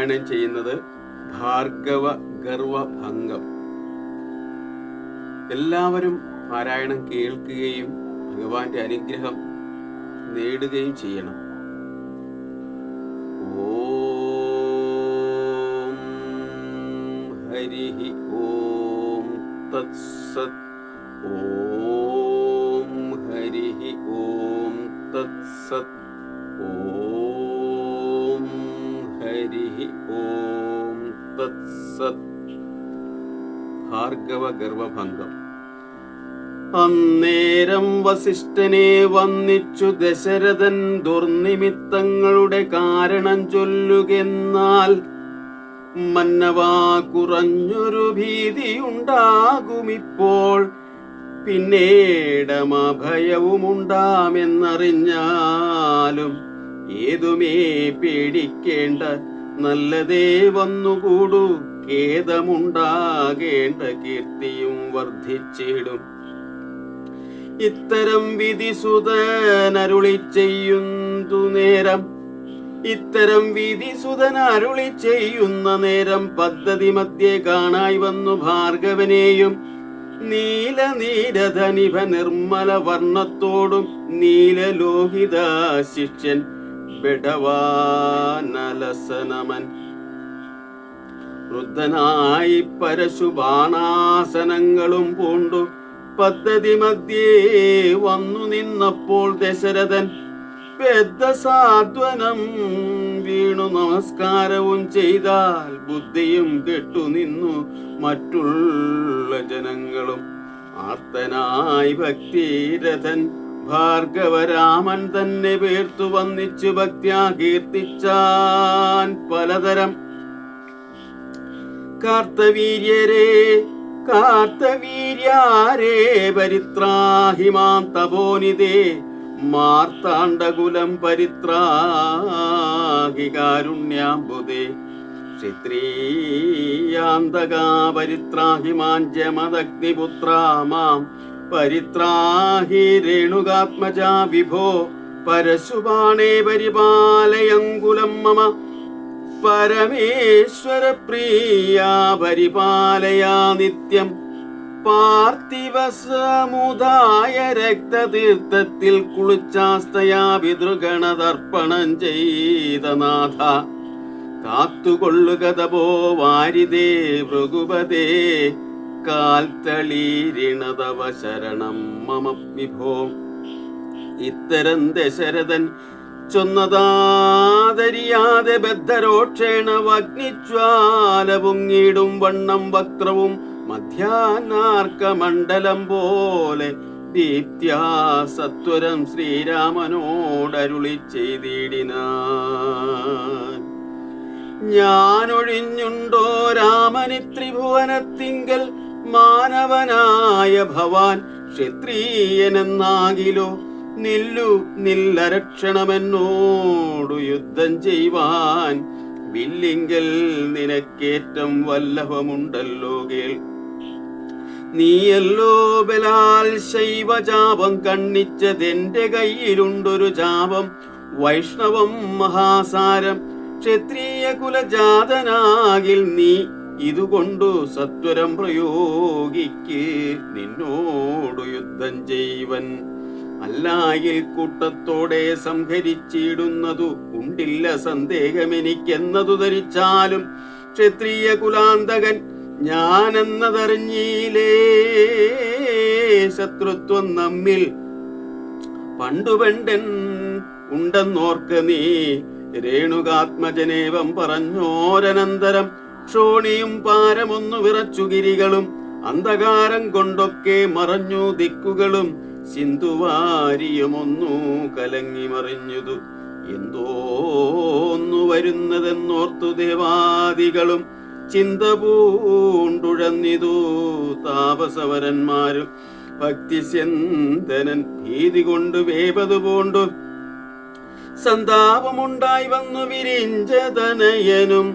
പാരായണം ചെയ്യുന്നത് ഭാർഗവ ഗർവഭംഗം. എല്ലാവരും പാരായണം കേൾക്കുകയും ഭഗവാന്റെ അനുഗ്രഹം നേടുകയും ചെയ്യണം. ഓം ഹരി ഓം തത്സത് ഓം ഹരി ഓം തത്സത്. തത്സത് ഭാർഗവ ഗർവഭംഗം അന്നേരം വസിഷ്ഠനെ വന്നിച്ചു ദശരഥൻ ദുർനിമിത്തങ്ങളുടെ കാരണം ചൊല്ലുകെന്നാൽ മന്നവാ കുറഞ്ഞൊരു ഭീതിയുണ്ടാകുമിപ്പോൾ പിന്നീടമഭയവുമുണ്ടാമെന്നറിഞ്ഞാലും ഏതുമേ പേടിക്കേണ്ട നല്ലതേ വന്നുകൂടു ഖേദമുണ്ടാകേണ്ട കീർത്തിയും വർദ്ധിച്ചിടും. ഇത്തരം വിധിസുതനരുളി ചെയ്യുന്നു നേരം. ഇത്തരം വിധിസുതൻ അരുളി ചെയ്യുന്ന നേരം പദ്ധതി മധ്യേ കാണായി വന്നു ഭാർഗവനെയും. നീല നീരധനിഭ നിർമ്മല വർണത്തോടും നീലലോഹിത ശിഷ്യൻ ബെടവാനലസനമൻ വൃദ്ധനായി പരശുബാണാസനങ്ങളും പൂണ്ടു. പദ്ധതി മധ്യേ വന്നു നിന്നപ്പോൾ ദശരഥൻ പെദ്ധസാധ്വനം വീണു നമസ്കാരവും ചെയ്താൽ ബുദ്ധിയും കെട്ടുനിന്നു മറ്റുള്ള ജനങ്ങളും. ആർത്തനായി ഭക്തിരഥൻ ഭാർഗവരാമൻ തന്നെ പേർത്തു വന്നിച്ചു ഭക്ത്യാ കീർത്തിച്ചാൻ പലതരം. കാർത്തവീര്യരേ കാർത്തവീര്യാരേ പരിത്രാഹിമാം തപോനിതേ മാർത്താണ്ഡകുലം പരിത്രാഹി കാരുണ്യാംബുദേ ക്ഷത്രീയാന്തകാ പരിത്രാഹിമാൻ ജമദഗ്നിപുത്രാമാം പരിത്രാഹി രേണുകാത്മജ വിഭോ. പരശുപാണേ പരിപാലയങ്കുലം മമ. പരമേശ്വര പ്രിയാ പരിപാലയാ നിത്യം. പാർത്ഥിവസമുദായ രക്തതീർത്ഥത്തിൽ കുളിച്ചാസ്തയാ പിതൃഗണതർപ്പണം ചെയ്ത നാഥ. കാത്തുകൊള്ളുക തപോ വാരിതേ ഭൃഗുപതേ. കാൽത്തളീരിണതവ ശരണം മമ വിഭോ. ഇത്തരം ദശരഥൻ ചൊന്നതാതരിയാതെ ബദ്ധരോക്ഷേണ വഗ്നിജ്വാല പൊങ്ങിടും വണ്ണം വക്രവും മധ്യാനാർക്കമണ്ഡലം പോലെ ദീപ്ത്യാ സത്വരം ശ്രീരാമനോടരുളി ചെയ്തിടിനാൻ ഞാനൊഴിഞ്ഞുണ്ടോ രാമനി ത്രിഭുവനത്തിങ്കൽ മാനവനായ ഭവാൻ ക്ഷത്രിയനെന്നാകിലോ? നില്ലു നില്ലരക്ഷണമെന്നോടു യുദ്ധം ചെയ്യുവാൻ വില്ലിങ്കൽ നിനക്കേറ്റം വല്ലഭമുണ്ടല്ലോ കേൾ. നീയല്ലോ ബലാൽ ശൈവജാപം കണ്ണിച്ചതെന്റെ കയ്യിലുണ്ടൊരു ജാപം. വൈഷ്ണവം മഹാസാരം ക്ഷത്രിയ കുലജാതനാകിൽ നീ ഇതുകൊണ്ടു സത്വരം പ്രയോഗിക്ക്. നിന്നോടു യുദ്ധം ചെയ്വൻ അല്ലായിൽ കൂട്ടത്തോടെ സംഹരിച്ചിടുന്നതു ഉണ്ടില്ല സന്ദേഹമെനിക്കെന്നതു ധരിച്ചാലും ക്ഷത്രിയ കുലാന്തകൻ ഞാനെന്നതറിഞ്ഞീലേ. ശത്രുത്വം നമ്മിൽ പണ്ടുപെണ്ടൻ ഉണ്ടെന്നോർക്ക് നീ. രേണുകാത്മജനേവം പറഞ്ഞോരനന്തരം ക്ഷോണിയും പാരമൊന്നു വിറച്ചു ഗിരികളും അന്ധകാരം കൊണ്ടൊക്കെ മറഞ്ഞു ദിക്കുകളും സിന്ധുവാരിയുമൊന്നു കലങ്ങി മറിഞ്ഞതു. എന്തോന്നു വരുന്നതെന്നോർത്തു ദേവാദികളും ചിന്ത പൂണ്ടുഴന്നിതു താപസവരന്മാരും ഭക്തിസ്യന്തനൻ ഭീതി കൊണ്ട് വേപതു പൂണ്ടു. സന്താപമുണ്ടായി വന്നു വിരിഞ്ചതനയനും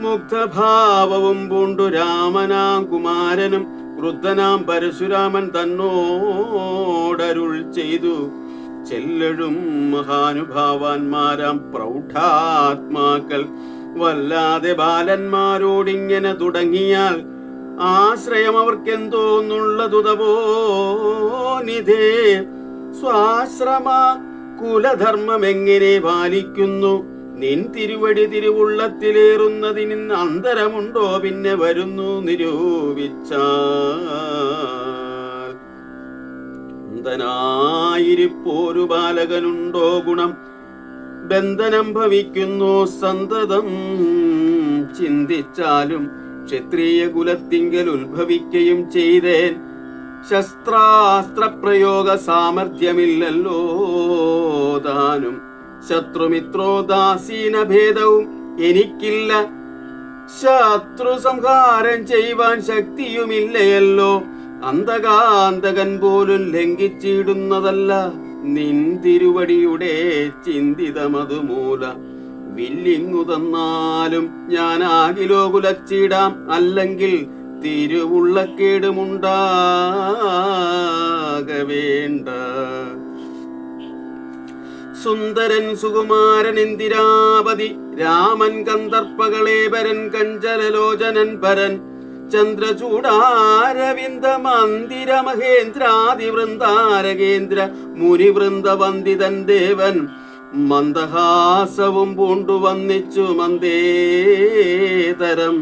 മുഗ്ധഭാവവും പൂണ്ടു രാമനാം കുമാരനും ക്രുദ്ധനാം പരശുരാമൻ തന്നോടരുൾ ചെയ്തു. ചെല്ലഴും മഹാനുഭാവാന്മാരാം പ്രൗഢാത്മാക്കൾ വല്ലാതെ ബാലന്മാരോടിങ്ങനെ തുടങ്ങിയാൽ ആശ്രയം അവർക്കെന്തോന്നുള്ളതുതവോ നിധേ. സ്വാശ്രമ കുലധർമ്മം എങ്ങനെ പാലിക്കുന്നു? നിൻ തിരുവടി തിരുവുള്ളത്തിലേറുന്നതിന് അന്തരമുണ്ടോ? പിന്നെ വരുന്നു നിരൂപിച്ച അന്തനായിരിപ്പോരു ബാലകനുണ്ടോ ഗുണം? ബന്ധനം ഭവിക്കുന്നു സന്തതം ചിന്തിച്ചാലും ക്ഷത്രിയ കുലത്തിങ്കൽ ഉത്ഭവിക്കുകയും ചെയ്തേൻ. ശസ്ത്രാസ്ത്ര പ്രയോഗ സാമർഥ്യമില്ലല്ലോ താനും. ശത്രുമിത്രോദാസീന ഭേദവും എനിക്കില്ല. ശത്രു സംഹാരം ചെയ്യുവാൻ ശക്തിയുമില്ലയല്ലോ. അന്തകാന്തകൻ പോലും ലംഘിച്ചിടുന്നതല്ല. നിൻ തിരുവടിയുടെ ചിന്തിതമതുമൂല. വില്ലിങ്ങു തന്നാലും ഞാൻ ആകിലോ കുലച്ചിടാം അല്ലെങ്കിൽ തിരുവുള്ളക്കേടുമുണ്ടാക വേണ്ട സുന്ദരൻ സുകുമാരൻ ഇന്ദിരാപതി രാമൻ കന്ദർപ്പകളേപരൻ കഞ്ചലലോചനൻ പരൻ ചന്ദ്രചൂടാരവിന്ദ മന്ദിര മഹേന്ദ്രാതിവൃന്ദാരകേന്ദ്ര മുനിവൃന്ദവന്ദിതൻ ദേവൻ മന്ദഹാസവും പൂണ്ടു വന്നിച്ചു മന്ദേതരം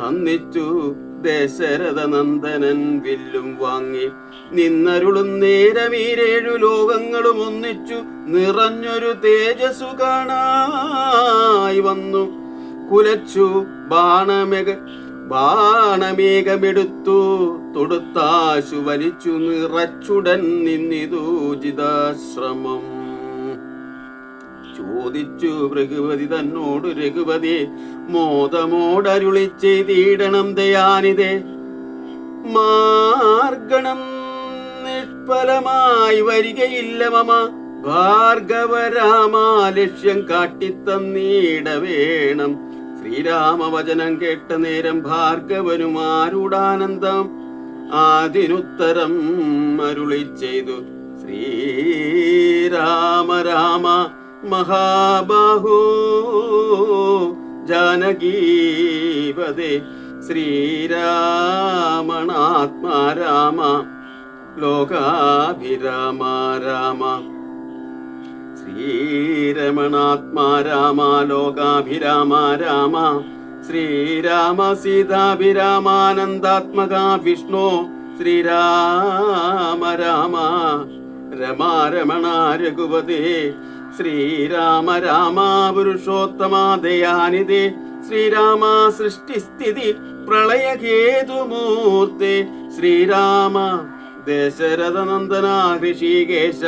നന്ദിച്ചു. ദശരഥ നന്ദനൻ വില്ലും വാങ്ങി നിന്നരുളും നേരമീരേഴു ലോകങ്ങളും ഒന്നിച്ചു നിറഞ്ഞൊരു തേജസ്സു കാണായി വന്നു. കുലച്ചു ബാണമേക ബാണമേഘമെടുത്തു തൊടുത്താശു വലിച്ചു നിറച്ചുടൻ നിന്നിതു ജിതാശ്രമം. ചോദിച്ചു ഭൃഗുപതി തന്നോട് രഘുപതി മോദമോടരുളി ചെയ്തിടണം ദയാനിതേ മാർഗണം നിഷ്ഫലമായി വരികയില്ല മമ. ഭാർഗവരാമ ലക്ഷ്യം കാട്ടിത്തന്നീട വേണം ശ്രീരാമവചനം കേട്ട നേരം ഭാർഗവനും ആരുടാനന്ദം അതിനുത്തരം അരുളി ചെയ്തു. ശ്രീരാമ രാമ മഹാബാഹോ. ജാനകീപതേ ശ്രീരാമണാത്മാ രാമ. ലോകാഭിരാമ രാമ. ശ്രീരമണാത്മാ രാമ ലോകാഭിരാമ രാമ. ശ്രീരാമ സീതാഭിരാമാനന്ദാത്മക വിഷ്ണു. ശ്രീരാമ രാമ. രമാരമണ രഘുപതേ ശ്രീരാമ രാമ പുരുഷോത്തമാദയാനിതി ശ്രീരാമ സൃഷ്ടിസ്ഥിതി പ്രളയഹേതുമൂർത്തി ശ്രീരാമ ദശരഥ നന്ദന ഋഷികേശ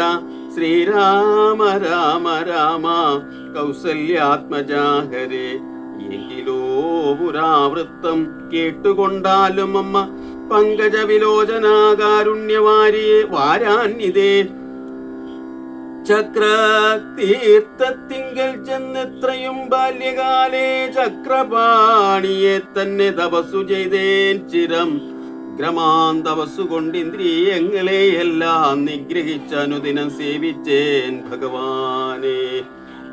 ശ്രീരാമ രാമ രാമ കൗസല്യാത്മജാഹരേ. എങ്കിലോ പുരാവൃത്തം കേട്ടുകൊണ്ടാലും അമ്മ പങ്കജ വിലോചനാകാരുണ്യവാരിയെ വാരാന്യതേ ചക്രതീർത്ഥത്തിങ്കൽ ചെന്നെത്രയും ബാല്യകാലേ ചക്രപാണിയെ തന്നെ തപസ്സു ചെയ്തേൻ ചിരം. ഗ്രമാന്തപസ്സു കൊണ്ട് ഇന്ദ്രിയങ്ങളെ എല്ലാം നിഗ്രഹിച്ച അനുദിനം സേവിച്ചേൻ ഭഗവാനെ.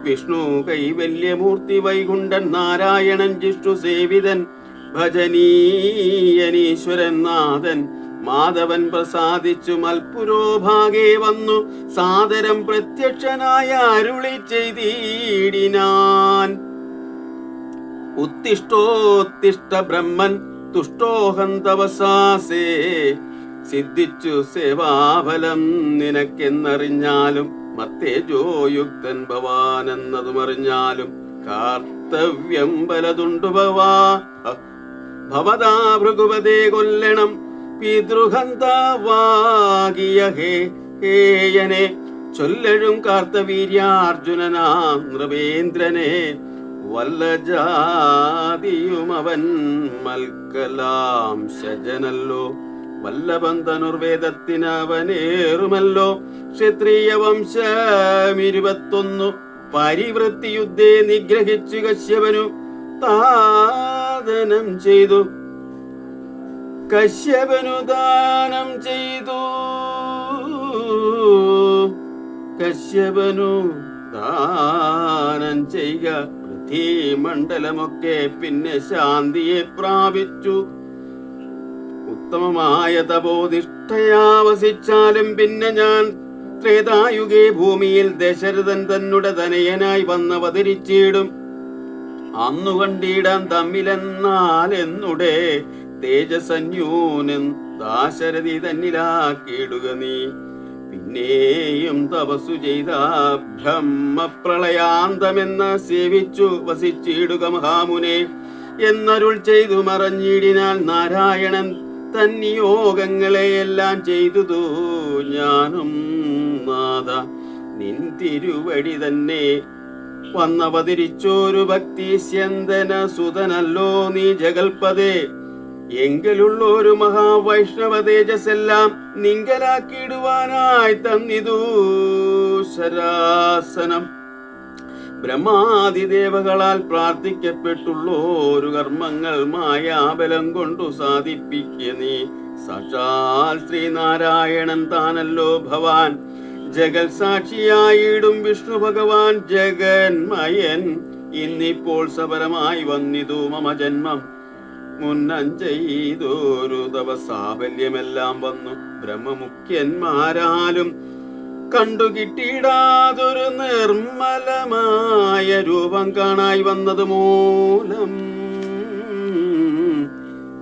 വിഷ്ണു കൈവല്യമൂർത്തി വൈകുണ്ഠൻ നാരായണൻ ജിഷ്ണു സേവിതൻ ഭജനീയനീശ്വരൻ നാഥൻ മാധവൻ പ്രസാദിച്ചു മൽപുരോഭാഗേ വന്നു. സാദരം പ്രത്യക്ഷനായ അരുളി ചെയ്തിടിനാൻ. ഉത്തിഷ്ടോത്തിഷ്ട ബ്രഹ്മൻ തുഷ്ടോഹം തപസാസേ. സിദ്ധിച്ചു സേവാഫലം നിനക്കെന്നറിഞ്ഞാലും മത്തേജോയുക്തൻ ഭവാൻ എന്നതും അറിഞ്ഞാലും കാർത്തവ്യം പലതുണ്ടു ഭവാ. ഭവതാ ഭൃഗുപതേ കൊല്ലണം. പിതൃഹന്തവാകിയ ഹേ ഹേയനെ ചൊല്ലഴും കാർത്തവീര്യാർജുനനാം നൃപേന്ദ്രനെ വല്ല ജാതിയും അവൻ മൽക്കലാം ശജനല്ലോ. വല്ലബന്ധനുർവേദത്തിനവനേറുമല്ലോ ക്ഷത്രിയ വംശം ഇരുപത്തൊന്നു പരിവൃത്തി യുദ്ധേ നിഗ്രഹിച്ചു കശ്യപനു താദനം ചെയ്തു. കശ്യപനു ദാനം ചെയ്തു. കശ്യപനു ദാനം ചെയ്യുക പൃഥ്വിമണ്ഡലമൊക്കെ പിന്നെ ശാന്തിയെ പ്രാപിച്ചു. ഉത്തമമായ തപോധിഷ്ഠയാവസിച്ചാലും പിന്നെ ഞാൻ ത്രേതായുഗേ ഭൂമിയിൽ ദശരഥൻ തന്നുടെ തനയനായി വന്നവതരിച്ചിടും അന്നു കണ്ടിടാൻ തമ്മിലെന്നാൽ എന്നുടെ തേജസന്യൂനൻ ദാശരഥി തന്നിലാക്കിയിടുക നീ. പിന്നെയും തപസ്സു ചെയ്ത ബ്രഹ്മപ്രളയാന്തമെന്ന സേവിച്ചു വസിച്ചിടുക മഹാമുനെ. എന്നരുൾ ചെയ്തു മറഞ്ഞിടിനാൽ നാരായണൻ തന്നിയോഗങ്ങളെയെല്ലാം ചെയ്തു ഞാനും നാഥ നിൻ തിരുവടി തന്നെ. വന്നവതരിച്ചോരു ഭക്തി സ്യന്തന സുതനല്ലോ നീ ജഗൽപതേ. എങ്കിലുള്ളൊരു മഹാവൈഷ്ണവ തേജസ്സെല്ലാം നിങ്കലാക്കിയിടുവാനായി തന്നിതു ശരാസനം. ബ്രഹ്മാതിദേവകളാൽ പ്രാർത്ഥിക്കപ്പെട്ടുള്ള ഒരു കർമ്മങ്ങൾ മായാബലം കൊണ്ടു സാധിപ്പിക്ക നീ. സാക്ഷാൽ ശ്രീനാരായണൻ താനല്ലോ ഭവാൻ. ജഗൽ സാക്ഷിയായിടും വിഷ്ണു ഭഗവാൻ ജഗന്മയൻ. ഇന്നിപ്പോൾ സബരമായി വന്നിതു മമ ജന്മം. മുന്നം ചെയ്തൊരു തപസാഫല്യമെല്ലാം വന്നു. ബ്രഹ്മമുഖ്യന്മാരാലും കണ്ടു കിട്ടിയിടാതൊരു നിർമ്മലമായ രൂപം കാണായി വന്നത് മൂലം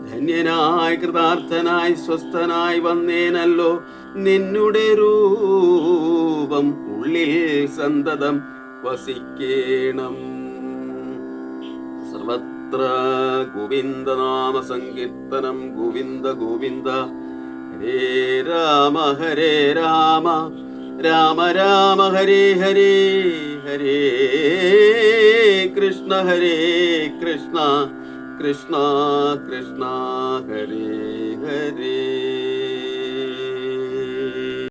ധന്യനായി കൃതാർത്ഥനായി സ്വസ്ഥനായി വന്നേനല്ലോ. നിന്നുടെ രൂപം ഉള്ളിൽ സന്തതം വസിക്കേണം. സർവത്ര ഗോവിന്ദനാമ സങ്കീർത്തനം ഗോവിന്ദ ഗോവിന്ദ. ഹരേ രാമ ഹരേ രാമ. രാമ രാമ ഹരേ ഹരേ ഹരേ കൃഷ്ണ ഹരേ കൃഷ്ണ. കൃഷ്ണ കൃഷ്ണ ഹരേ ഹരേ.